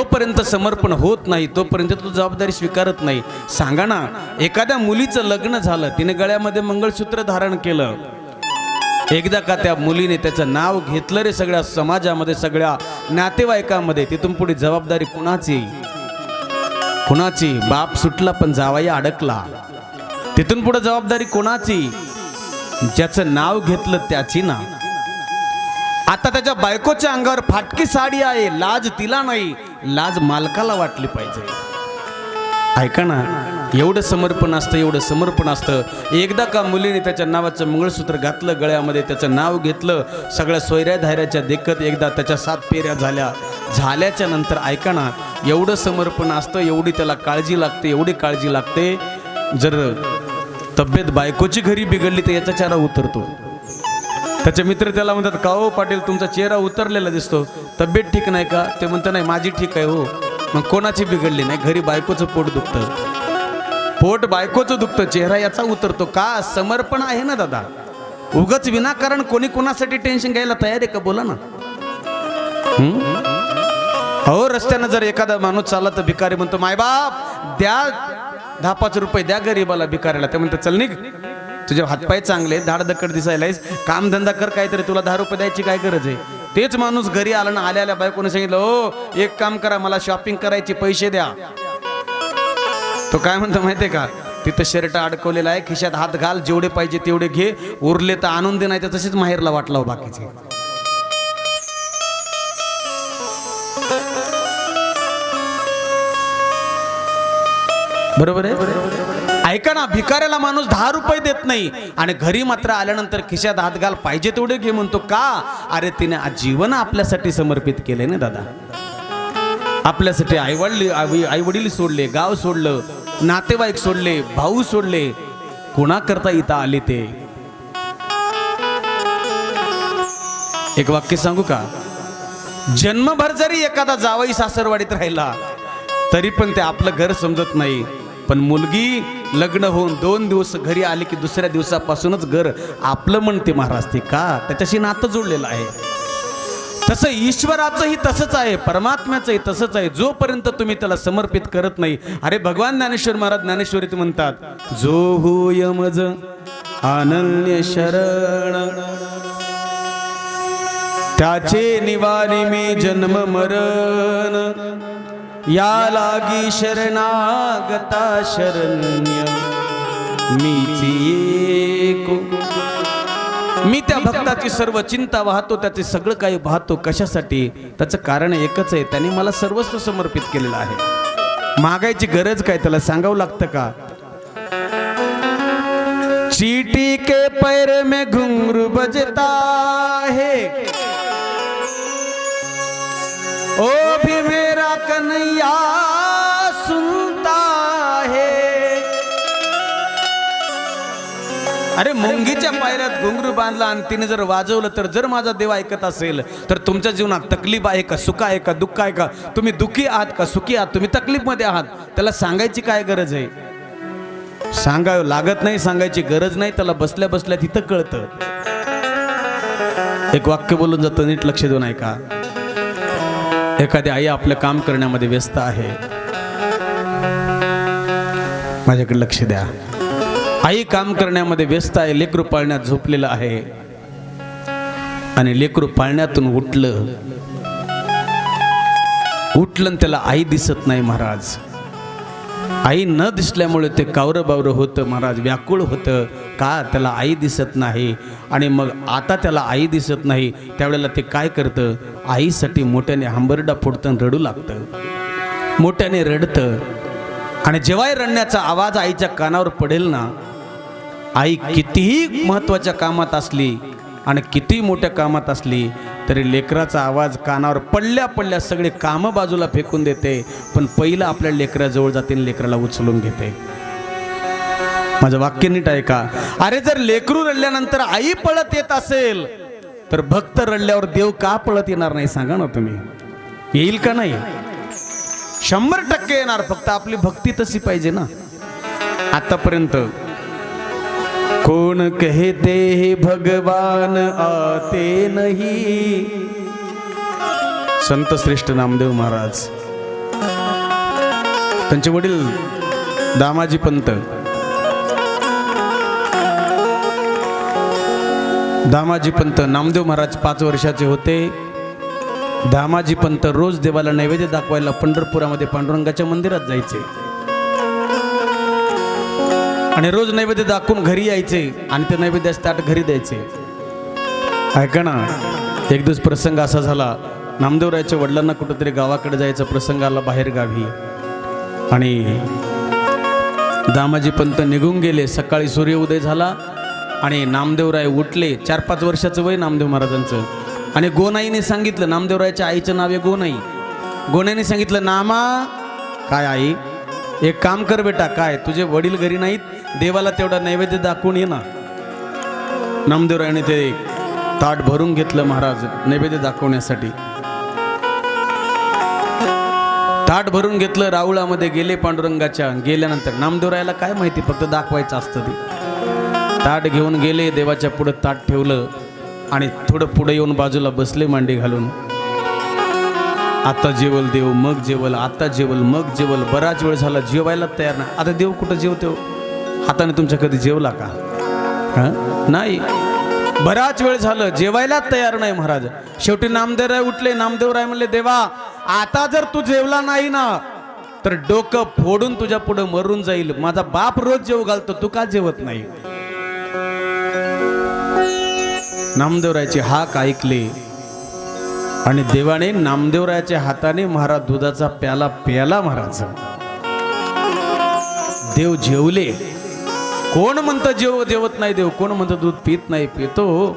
तोपर्यंत समर्पण होत नाही तोपर्यंत तो जबाबदारी स्वीकारत नाही. सांगा ना एखाद्या मुलीचं लग्न झालं तिने गळ्यामध्ये मंगळसूत्र धारण केलं. एकदा का त्या मुलीने त्याचं नाव घेतलं रे सगळ्या समाजामध्ये सगळ्या नातेवाईकामध्ये तिथून पुढे जबाबदारी कुणाची? कुणाची? बाप सुटला पण जावाई अडकला. तिथून पुढे जबाबदारी कोणाची? ज्याचं नाव घेतलं त्याची ना. आता त्याच्या बायकोच्या अंगावर फाटकी साडी आहे लाज तिला नाही. लाज मालकाला वाटली पाहिजे. ऐका ना एवढं समर्पण असतं एवढं समर्पण असतं. एकदा का मुलीने त्याच्या नावाचं मंगळसूत्र घातलं गळ्यामध्ये त्याचं नाव घेतलं सगळ्या सोयऱ्या धायऱ्याच्या देखत एकदा त्याच्या सात पेऱ्या झाल्या. झाल्याच्यानंतर ऐका ना एवढं समर्पण असतं एवढी त्याला काळजी लागते एवढी काळजी लागते. जर तब्येत बायकोची घरी बिघडली तर याचा चेहरा उतरतो. त्याचे मित्र त्याला म्हणतात का हो पाटील तुमचा चेहरा उतरलेला दिसतो. तब्येत ठीक नाही का? ते म्हणतं नाही माझी ठीक आहे हो. मग कोणाची बिघडली नाही घरी बायकोचं पोट दुखतं. पोट बायकोचं दुखतं चेहरा याचा उतरतो. का? समर्पण आहे ना दादा. उगच विनाकारण कोणी कोणासाठी टेन्शन घ्यायला तयार आहे का? बोला ना. हो? रस्त्यानं जर एखादा माणूस चालला तर भिकारी म्हणतो मायबाप द्या दहा पाच रुपये द्या गरीबाला भिकाऱ्याला. ते म्हणतं चल निघ. तुझे हातपाय चांगले धाड दक्कड दिसायलायस काम धंदा कर काहीतरी तुला दहा रुपये द्यायची काय गरज आहे? तेच माणूस घरी आला ना आल्या आल्या बायकोने सांगितलं हो एक काम करा मला शॉपिंग करायची पैसे द्या. तो काय म्हणतो माहितीये का? तिथं शर्ट अडकवलेला आहे खिशात हात घाल जेवढे पाहिजे तेवढे घे. उरले तर आणून दे नाही तर तसेच माहेरला वाटला बाकीचे. बरोबर आहे? ऐका ना भिकाऱ्याला माणूस दहा रुपये देत नाही. आणि घरी मात्र आल्यानंतर खिशात हात घाल पाहिजे तेवढे घे म्हणतो. का? अरे तिने जीवन आपल्यासाठी समर्पित केलंय ना दादा. आपल्यासाठी आईवडली आई वडील सोडले गाव सोडलं नातेवाईक सोडले भाऊ सोडले. कोणा करता इथं आले ते? एक वाक्य सांगू का? जन्मभर जरी एखादा जावई सासरवाडीत राहिला तरी पण ते आपलं घर समजत नाही. पण मुलगी लग्न होऊन दोन दिवस घरी आले की दुसऱ्या दिवसापासूनच घर आपलं म्हणते महाराज ते का? त्याच्याशी नातं जोडलेलं आहे. तसं ईश्वराचंही तसंच आहे परमात्म्याचंही तसंच आहे. जोपर्यंत तुम्ही त्याला समर्पित करत नाही अरे भगवान ज्ञानेश्वर महाराज ज्ञानेश्वरीत म्हणतात जो होय मज अनन्य शरण त्याचे निवारी मी जन्म मरण या लागी शरणागता शरण्य. एको. मी त्या भक्ताची सर्व चिंता वाहतो त्याचे सगळं काही पाहतो कशासाठी? त्याचं कारण एकच आहे त्याने मला सर्वस्व समर्पित केलेलं आहे. मागायची गरज काय त्याला सांगावं लागतं का? चीटी के पैर में घुंघरू बजता है ओ अरे मुंगीच्या पायऱ्यात घुंगरू बांधला आणि तिने जर वाजवलं तर जर माझा देव ऐकत असेल तर तुमच्या जीवनात तकलीफ आहे का सुख आहे का दुःख आहे का? तुम्ही दुःखी आहात का सुखी आहात? तुम्ही तकलीफमध्ये आहात. त्याला सांगायची काय गरज आहे? सांगावं लागत नाही सांगायची गरज नाही त्याला बसल्या बसल्या तिथं कळतं. एक वाक्य बोलून जातं नीट लक्ष देऊन ऐका. एखादी आई आपलं काम करण्यामध्ये व्यस्त आहे. माझ्याकडे लक्ष द्या. आई काम करण्यामध्ये व्यस्त आहे लेकरू पाळण्यात झोपलेलं आहे. आणि लेकरू पाळण्यातून उठलं उठलं आणि त्याला आई दिसत नाही महाराज. आई न दिसल्यामुळे ते कावरं बावरं होतं महाराज व्याकुळ होतं. का त्याला आई दिसत नाही? आणि मग आता त्याला आई दिसत नाही त्यावेळेला ते काय करतं? आईसाठी मोठ्याने हंबरडा फोडतं रडू लागतं. मोठ्याने रडतं. आणि जेव्हाही रडण्याचा आवाज आईच्या कानावर पडेल ना आई कितीही महत्त्वाच्या कामात असली आणि किती मोठ्या कामात असली तरी लेकराचा आवाज कानावर पडल्या पडल्या सगळे कामं बाजूला फेकून देते पण पहिलं आपल्या लेकराजवळ जाते आणि लेकराला उचलून घेते. माझं वाक्य नीट आहे का? अरे जर लेकरू रडल्यानंतर आई पळत येत असेल तर भक्त रडल्यावर देव का पळत येणार नाही सांगा ना तुम्ही? येईल का नाही? शंभर टक्के येणार फक्त आपली भक्ती तशी पाहिजे ना. आतापर्यंत कोण कहते हे भगवान आते नाही? संत श्रेष्ठ नामदेव महाराज. त्यांचे वडील दामाजी पंत. दामाजी पंत नामदेव महाराज पाच वर्षाचे होते. दामाजी पंत रोज देवाला नैवेद्य दाखवायला पंढरपुरामध्ये पांडुरंगाच्या मंदिरात जायचे. आणि रोज नैवेद्य दाखवून घरी यायचे आणि ते नैवेद्याचे ताट घरी द्यायचे. ऐका ना एक दिवस प्रसंग असा झाला नामदेवरायच्या वडिलांना कुठंतरी गावाकडे जायचा प्रसंग आला बाहेर गावी आणि दामाजी पंत निघून गेले सकाळी सूर्य उदय झाला आणि नामदेवराय उठले. चार पाच वर्षाचं वय नामदेव महाराजांचं. आणि गोनाईने सांगितलं नामदेवरायच्या आईचं नाव आहे गोनाई. गोनाईने सांगितलं नामा काय आई? एक काम कर बेटा काय तुझे वडील घरी नाहीत देवाला तेवढा नैवेद्य दाखवून ये ना. नामदेवरायाने ते ताट भरून घेतलं महाराज नैवेद्य दाखवण्यासाठी. ताट भरून घेतलं राऊळामध्ये गेले पांडुरंगाच्या गेल्यानंतर नामदेवरायाला काय माहिती फक्त दाखवायचं असतं ते. ताट घेऊन गेले देवाच्या पुढं ताट ठेवलं आणि थोडं पुढे येऊन बाजूला बसले मांडी घालून. आता जेवल देव मग जेवल आता जेवल मग जेवल बराच वेळ झाला जेवायला तयार नाही. आता देव कुठं जेवतो? हाताने तुमच्या कधी जेवला का? हं? नाही. बराच वेळ झालं जेवायलाच तयार नाही महाराज. शेवटी नामदेवराय उठले नामदेवराय म्हणले देवा आता जर तू जेवला नाही ना तर डोकं फोडून तुझ्या पुढे मरून जाईल. माझा बाप रोज जेव घालतो तू का जेवत नाही? नामदेवरायची हाक ऐकले आणि देवाने नामदेवरायाच्या हाताने महाराज दुधाचा प्याला प्याला महाराज. देव जेवले. कोण म्हणतं जेव देवत नाही देव? कोण म्हणतं दूध पित नाही पितो?